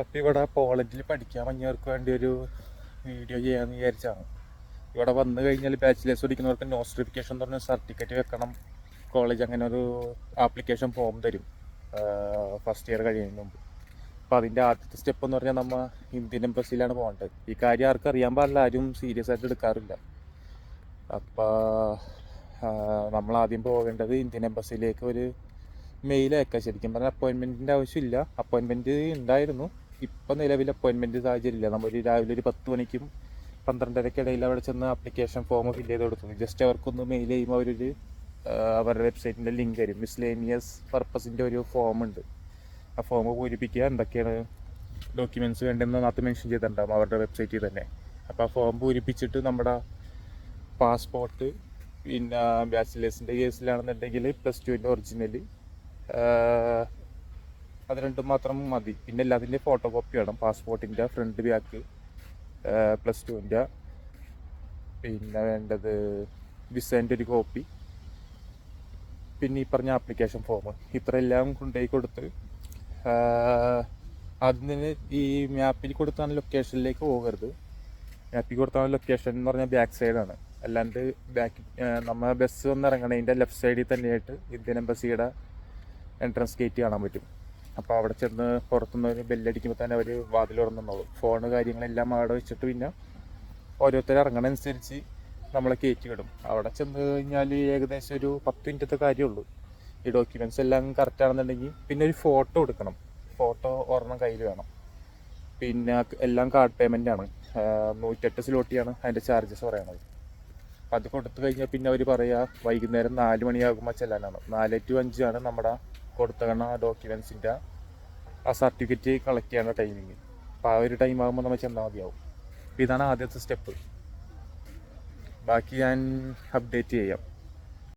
അപ്പോൾ ഇവിടെ പോളണ്ടിൽ പഠിക്കാൻ വന്നവർക്ക് വേണ്ടി ഒരു വീഡിയോ ചെയ്യാമെന്ന് വിചാരിച്ചാണ്. ഇവിടെ വന്നു കഴിഞ്ഞാൽ ബാച്ചിലേഴ്സ് പഠിക്കുന്നവർക്ക് നോസ്ട്രിഫിക്കേഷൻ എന്ന് പറഞ്ഞ സർട്ടിഫിക്കറ്റ് വെക്കണം. കോളേജ് അങ്ങനെ ഒരു ആപ്ലിക്കേഷൻ ഫോം തരും. ഫസ്റ്റ് ഇയർ കഴിയുന്നതിന് മുമ്പ്. അപ്പോൾ അതിന്റെ ആദ്യത്തെ സ്റ്റെപ്പ് എന്ന് പറഞ്ഞാൽ നമ്മൾ ഇന്ത്യൻ എംബസിയിലാണ് പോകേണ്ടത്. ഈ കാര്യം ആർക്കും അറിയാൻ പാടില്ല. ആരും സീരിയസ് ആയിട്ട് എടുക്കാറില്ല. അപ്പോൾ നമ്മൾ ആദ്യം പോകേണ്ടത് ഇന്ത്യൻ എംബസിയിലേക്ക് ഒരു മെയിൽ അയക്കാം. ശരിക്കും പറഞ്ഞാൽ അപ്പോയിൻമെന്റിന്റെ ആവശ്യമില്ല. അപ്പോയിൻമെന്റ് ഉണ്ടായിരുന്നു. ഇപ്പം നിലവിൽ അപ്പോയിൻമെന്റ് സാഹചര്യം ഇല്ല നമ്മൾ രാവിലെ ഒരു പത്ത് മണിക്കും പന്ത്രണ്ടരയ്ക്ക് ഇടയിൽ അവിടെ ചെന്ന് ആപ്ലിക്കേഷൻ ഫോം ഫില്ല് ചെയ്ത് കൊടുക്കുന്നു ജസ്റ്റ് അവർക്കൊന്ന് മെയിൽ ചെയ്യുമ്പോൾ അവരൊരു അവരുടെ വെബ്സൈറ്റിന്റെ ലിങ്ക് തരും. മിസ്ലേനിയസ് പർപ്പസിന്റെ ഒരു ഫോം ഉണ്ട്. ആ ഫോം പൂരിപ്പിക്കുക. എന്തൊക്കെയാണ് ഡോക്യുമെന്റ്സ് വേണ്ടതെന്ന് അതിനകത്ത് മെൻഷൻ ചെയ്തിട്ടുണ്ടാകും അവരുടെ വെബ്സൈറ്റിൽ തന്നെ. അപ്പോൾ ആ ഫോം പൂരിപ്പിച്ചിട്ട് നമ്മുടെ പാസ്പോർട്ട് പിന്നെ ബാച്ചിലേഴ്സിന്റെ കേസിലാണെന്നുണ്ടെങ്കിൽ പ്ലസ് ടുവിന്റെ ഒറിജിനൽ അത് രണ്ടും മാത്രം മതി. പിന്നെ എല്ലാത്തിന്റെ ഫോട്ടോ കോപ്പി വേണം. പാസ്പോർട്ടിന്റെ ഫ്രണ്ട് ബാക്ക് പ്ലസ് ടുവിന്റെ പിന്നെ വേണ്ടത് വിസേന്റെ ഒരു കോപ്പി പിന്നെ ഈ പറഞ്ഞ ആപ്ലിക്കേഷൻ ഫോം ഇത്രയെല്ലാം കൊണ്ടുപോയി കൊടുത്ത് അതിന് ഈ മാപ്പിൽ കൊടുത്താണ് ലൊക്കേഷനിലേക്ക് പോകരുത്. മാപ്പിൽ കൊടുത്താണ് ലൊക്കേഷൻ എന്ന് പറഞ്ഞാൽ ബാക്ക് സൈഡാണ് അല്ലാണ്ട് ബാക്ക് നമ്മൾ ബസ് വന്ന് ഇറങ്ങണതിന്റെ ലെഫ്റ്റ് സൈഡിൽ തന്നെയായിട്ട് ഇന്ത്യൻ എംബസിയുടെ എൻട്രൻസ് ഗേറ്റ് കാണാൻ പറ്റും. അപ്പോൾ അവിടെ ചെന്ന് പുറത്തുനിന്ന് ഒരു ബെല്ലടിക്കുമ്പോൾ തന്നെ അവർ വാതിൽ ഉറന്നുള്ളൂ ഫോണ് കാര്യങ്ങളെല്ലാം അവിടെ വെച്ചിട്ട് പിന്നെ ഓരോരുത്തർ ഇറങ്ങണനുസരിച്ച് നമ്മളെ കയറ്റി വിടും. അവിടെ ചെന്ന് കഴിഞ്ഞാൽ ഏകദേശം ഒരു പത്ത് മിനിറ്റത്തെ കാര്യമുള്ളൂ. ഈ ഡോക്യുമെന്റ്സ് എല്ലാം കറക്റ്റ് ആണെന്നുണ്ടെങ്കിൽ പിന്നെ ഒരു ഫോട്ടോ എടുക്കണം. ഫോട്ടോ ഒരെണ്ണം കയ്യിൽ വേണം. പിന്നെ എല്ലാം കാർഡ് പേയ്മെന്റ് ആണ്. നൂറ്റെട്ട് സ്ലോട്ടിയാണ് അതിന്റെ ചാർജസ് പറയണത്. അപ്പം അത് കൊടുത്തു കഴിഞ്ഞാൽ പിന്നെ അവർ പറയുക വൈകുന്നേരം നാല് മണിയാകുമ്പോൾ ചെല്ലാനാണ്. നാല് ടു അഞ്ചാണ് നമ്മുടെ കൊടുത്തകണ ഡോക്യുമെൻസിന്റെ ആ സർട്ടിഫിക്കറ്റ് കളക്ട് ചെയ്യേണ്ട ടൈമിങ് അപ്പോൾ ആ ഒരു ടൈം ആകുമ്പോൾ നമ്മൾ ചെന്നാൽ മതിയാവും. അപ്പോൾ ഇതാണ് ആദ്യത്തെ സ്റ്റെപ്പ് ബാക്കി ഞാൻ അപ്ഡേറ്റ് ചെയ്യാം.